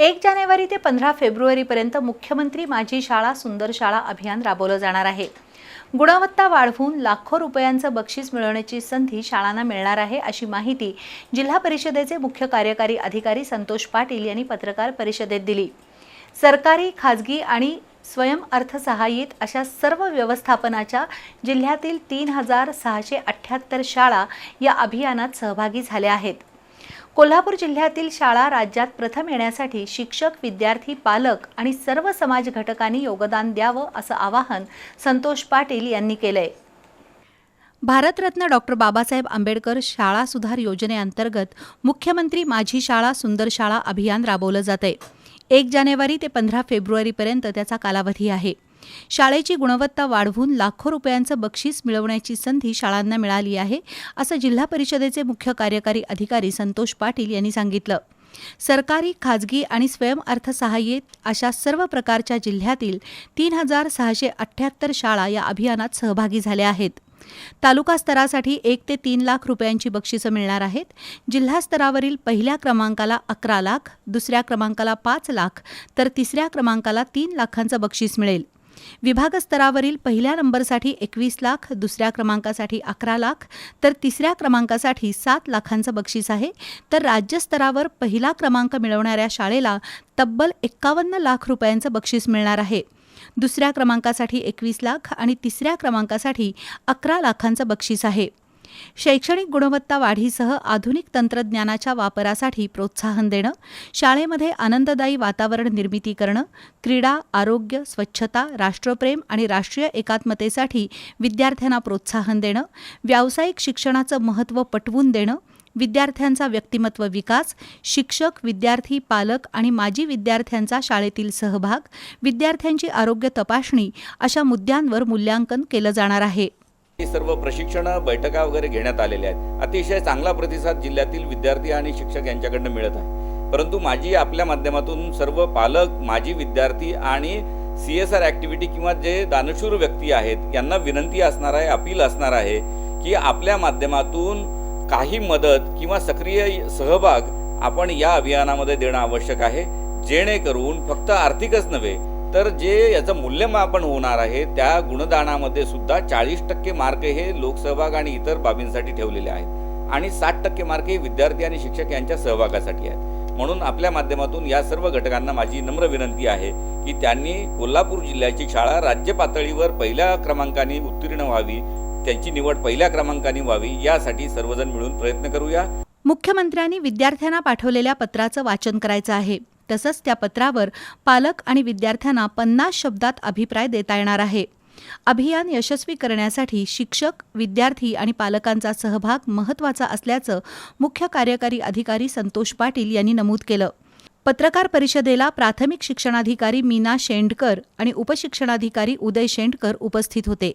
एक जानेवारी ते पंधरा फेब्रुवारीपर्यंत मुख्यमंत्री माझी शाळा सुंदर शाळा अभियान राबवलं जाणार आहे. गुणवत्ता वाढवून लाखो रुपयांचं बक्षीस मिळवण्याची संधी शाळांना मिळणार आहे अशी माहिती जिल्हा परिषदेचे मुख्य कार्यकारी अधिकारी संतोष पाटील यांनी पत्रकार परिषदेत दिली. सरकारी खाजगी आणि स्वयंअर्थसहाय्यित अशा सर्व व्यवस्थापनाच्या जिल्ह्यातील तीन हजार सहाशे अठ्ठ्याहत्तर शाळा या अभियानात सहभागी झाल्या आहेत. कोल्हापूर जिल्ह्यातील शाळा राज्यात प्रथम येण्यासाठी शिक्षक विद्यार्थी पालक आणि सर्व समाज घटकांनी योगदान द्यावं असं आवाहन संतोष पाटील यांनी केलंय. भारतरत्न डॉक्टर बाबासाहेब आंबेडकर शाळा सुधार योजनेअंतर्गत मुख्यमंत्री माझी शाळा सुंदर शाळा अभियान राबवलं जातंय. एक जानेवारी ते पंधरा फेब्रुवारीपर्यंत त्याचा कालावधी आहे. शाळेची गुणवत्ता वाढवून लाखो रुपयांचं बक्षीस मिळवण्याची संधी शाळांना मिळाली आहे असं जिल्हा परिषदेचे मुख्य कार्यकारी अधिकारी संतोष पाटील यांनी सांगितलं. सरकारी खाजगी आणि स्वयंअर्थसहाय्यित अशा सर्व प्रकारच्या जिल्ह्यातील तीन हजार सहाशे अठ्ठ्याहत्तर शाळा या अभियानात सहभागी झाल्या आहेत. तालुका स्तरासाठी एक ते तीन लाख रुपयांची बक्षिसं मिळणार आहेत. जिल्हा स्तरावरील पहिल्या क्रमांकाला अकरा लाख दुसऱ्या क्रमांकाला पाच लाख तर तिसऱ्या क्रमांकाला तीन लाखांचं बक्षीस मिळेल. विभागस्तरावरील पहिल्या नंबरसाठी एकवीस लाख दुसऱ्या क्रमांकासाठी अकरा लाख तर तिसऱ्या क्रमांकासाठी सात लाखांचं बक्षीस आहे. तर राज्यस्तरावर पहिला क्रमांक मिळवणाऱ्या शाळेला तब्बल एक्कावन्न लाख रुपयांचं बक्षीस मिळणार आहे. दुसऱ्या क्रमांकासाठी एकवीस लाख आणि तिसऱ्या क्रमांकासाठी अकरा लाखांचं बक्षीस आहे. शैक्षणिक गुणवत्ता वाढीसह आधुनिक तंत्रज्ञानाच्या वापरासाठी प्रोत्साहन देणं शाळेमध्ये आनंददायी वातावरण निर्मिती करणं क्रीडा आरोग्य स्वच्छता राष्ट्रप्रेम आणि राष्ट्रीय एकात्मतेसाठी विद्यार्थ्यांना प्रोत्साहन देणं व्यावसायिक शिक्षणाचं महत्त्व पटवून देणं विद्यार्थ्यांचा व्यक्तिमत्व विकास शिक्षक विद्यार्थी पालक आणि माजी विद्यार्थ्यांचा शाळेतील सहभाग विद्यार्थ्यांची आरोग्य तपासणी अशा मुद्द्यांवर मूल्यांकन केलं जाणार आहे. सर्व प्रशिक्षण बैठका वगैरे घेण्यात आलेल्या आहेत. अतिशय चांगला प्रतिसाद जिल्ह्यातील विद्यार्थी आणि शिक्षक यांच्याकडनं मिळत आहे. परंतु माझी आपल्या माध्यमातून सर्व पालक माजी विद्यार्थी आणि सी एस आर ॲक्टिव्हिटी किंवा जे दानशूर व्यक्ती आहेत यांना विनंती असणार आहे अपील असणार आहे की आपल्या माध्यमातून काही मदत किंवा सक्रिय सहभाग आपण या अभियानामध्ये देणं आवश्यक आहे. जेणेकरून फक्त आर्थिकच नव्हे तर जे याचं मूल्यमापन होणार आहे त्या गुणदानामध्ये सुद्धा चाळीस टक्के मार्क हे लोकसहभाग आणि इतर बाबींसाठी ठेवलेले आहेत. आणि साठ टक्के मार्क हे विद्यार्थी आणि शिक्षक यांच्या सहभागासाठी आहेत. म्हणून आपल्या माध्यमातून या सर्व घटकांना माझी नम्र विनंती आहे की त्यांनी कोल्हापूर जिल्ह्याची शाळा राज्य पातळीवर पहिल्या क्रमांकाने उत्तीर्ण व्हावी त्यांची निवड पहिल्या क्रमांकाने व्हावी यासाठी सर्वजण मिळून प्रयत्न करूया. मुख्यमंत्र्यांनी विद्यार्थ्यांना पाठवलेल्या पत्राचं वाचन करायचं आहे. तसंच त्या पत्रावर पालक आणि विद्यार्थ्यांना पन्नास शब्दात अभिप्राय देता येणार आहे. अभियान यशस्वी करण्यासाठी शिक्षक विद्यार्थी आणि पालकांचा सहभाग महत्त्वाचा असल्याचं मुख्य कार्यकारी अधिकारी संतोष पाटील यांनी नमूद केलं. पत्रकार परिषदेला प्राथमिक शिक्षणाधिकारी मीना शेंडकर आणि उपशिक्षणाधिकारी उदय शेंडकर उपस्थित होते.